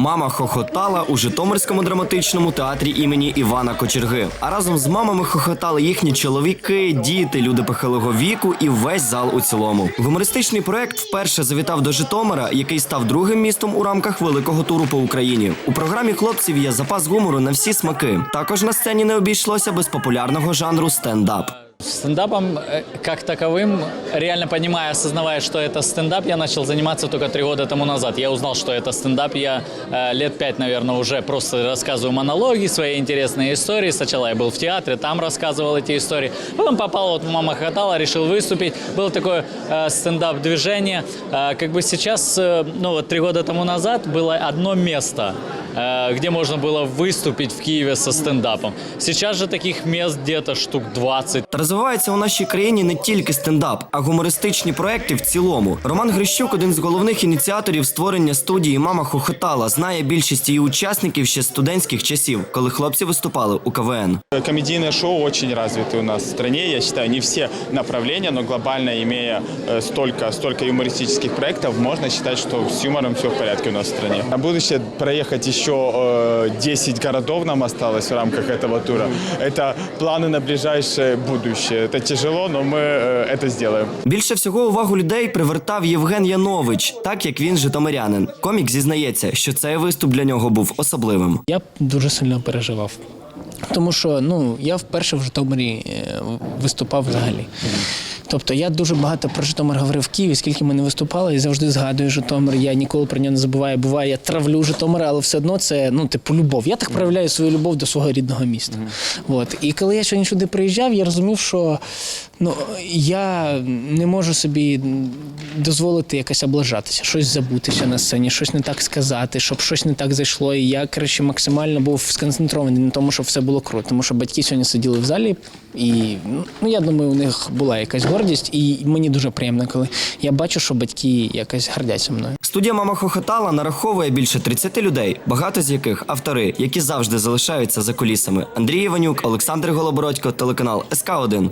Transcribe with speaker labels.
Speaker 1: Мама хохотала у Житомирському драматичному театрі імені Івана Кочерги. А разом з мамами хохотали їхні чоловіки, діти, люди похилого віку і весь зал у цілому. Гумористичний проект вперше завітав до Житомира, який став другим містом у рамках великого туру по Україні. У програмі хлопців є запас гумору на всі смаки. Також на сцені не обійшлося без популярного жанру стендап.
Speaker 2: Стендапом э, как таковым, реально понимая, осознавая, что это стендап, я начал заниматься только три года тому назад. Я узнал, что это стендап. Я э, лет пять, наверное, уже просто рассказываю монологи, свои интересные истории. Сначала я был в театре, там рассказывал эти истории. Потом попал, вот мама хохотала, решил выступить. Было такое э, стендап-движение. Э, как бы сейчас, э, ну вот три года тому назад было одно место, где можно было выступить в Киеве со стендапом. Сейчас же таких мест где-то штук 20.
Speaker 1: Та розвивається у нашій країні не тільки стендап, а гумористичні проекти в цілому. Роман Грищук, один з головних ініціаторів створення студії Мама хохотала, знає більшість її учасників ще з студентських часів, коли хлопці виступали у КВН.
Speaker 3: Комедийное шоу очень развиты у нас в стране. Я считаю, не все направления, но глобально, имея э, столько, столько юмористических проектов, можно считать, что с юмором все в порядке у нас в стране. На будущее проехать еще э, 10 городов нам осталось в рамках этого тура. Это планы на ближайшее будущее. Это тяжело, но мы э, это сделаем.
Speaker 1: Більше всього увагу людей привертав Євген Янович, так як він житомирянин. Комік зізнається, що цей виступ для нього був особливим.
Speaker 4: Я б дуже сильно переживав. Тому що ну, я вперше в Житомирі е, виступав взагалі. Тобто я дуже багато про Житомир говорив в Києві, скільки ми не виступали, і завжди згадую Житомир. Я ніколи про нього не забуваю. Буває, я травлю Житомир, але все одно це ну, типу, любов. Я так проявляю свою любов до свого рідного міста. От. І коли я сьогодні сюди приїжджав, я розумів, що ну, я не можу собі дозволити якось облажатися, щось забутися на сцені, щось не так сказати, щоб щось не так зайшло. І я, коротше, максимально був сконцентрований на тому, щоб все було круто. Тому що батьки сьогодні сиділи в залі, і ну, я думаю, у них була якась гордість, і мені дуже приємно, коли я бачу, що батьки якось гордяться мною.
Speaker 1: Студія Мама хохотала нараховує більше 30 людей, багато з яких автори, які завжди залишаються за кулісами. Андрій Іванюк, Олександр Голобородько, телеканал СК 1